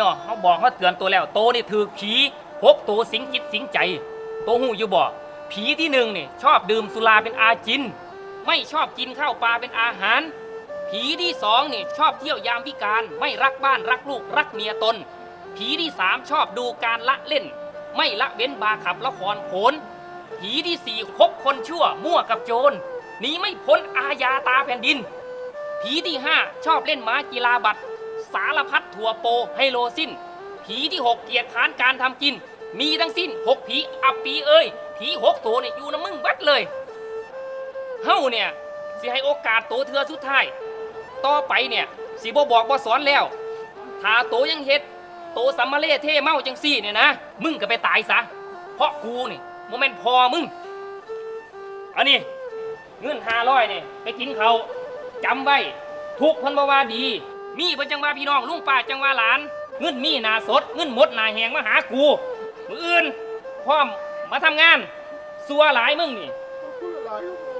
เนาะเขาบอกเขาเตือนตัวแล้ว โตนี่ถือผีพบตัวสิงจิตสิงใจ โตหูอยู่บ่ผีที่หนึ่งนี่ชอบดื่มสุราเป็นอาจิน ไม่ชอบกินข้าวปลาเป็นอาหาร ผีที่สองนี่ชอบเที่ยวยามวิการไม่รักบ้านรักลูกรักเมียตน ผีที่สามชอบดูการละเล่น ไม่ละเว้นบาขับละครโขนผีที่สี่คบคนชั่วมั่วกับโจรหนีไม่พ้นอาญาตาแผ่นดิน ผีที่ห้าชอบเล่นม้ากีฬาบัตร สารพัดถั่วโปไฮโลสิ้นผีที่หกเกียรติค้านการทำกิน มีทั้งสิ้นหกผีอับปีเอ้ย ผีหกตัวเนี่ยอยู่น้ำมึงบัดเลย เฮ้าเนี่ยสิให้โอกาสโตเทือสุดท้าย ต่อไปเนี่ยสิบ่บอกบ่สอนแล้ว ถ้าโตยังเฮ็ด โตสัมมาเล่เท่เมาจังซี่เนี่ยนะ มึงก็ไปตายซะ เพราะกูนี่โมเมนพอมึง อันนี้เงินห้าร้อยเนี่ยไปกินเขาจำไว้ ทุกคนบ่ว่าดี มีเพิ่นจังว่าพี่น้องลุงป้าจังว่าหลาน เงินมีหนาสด เงินหมดหนาแหงมาหากูมืออื่นพร้อมมาทำงานสัวหลายมึงนี่ขอบคุณหลายๆครับผม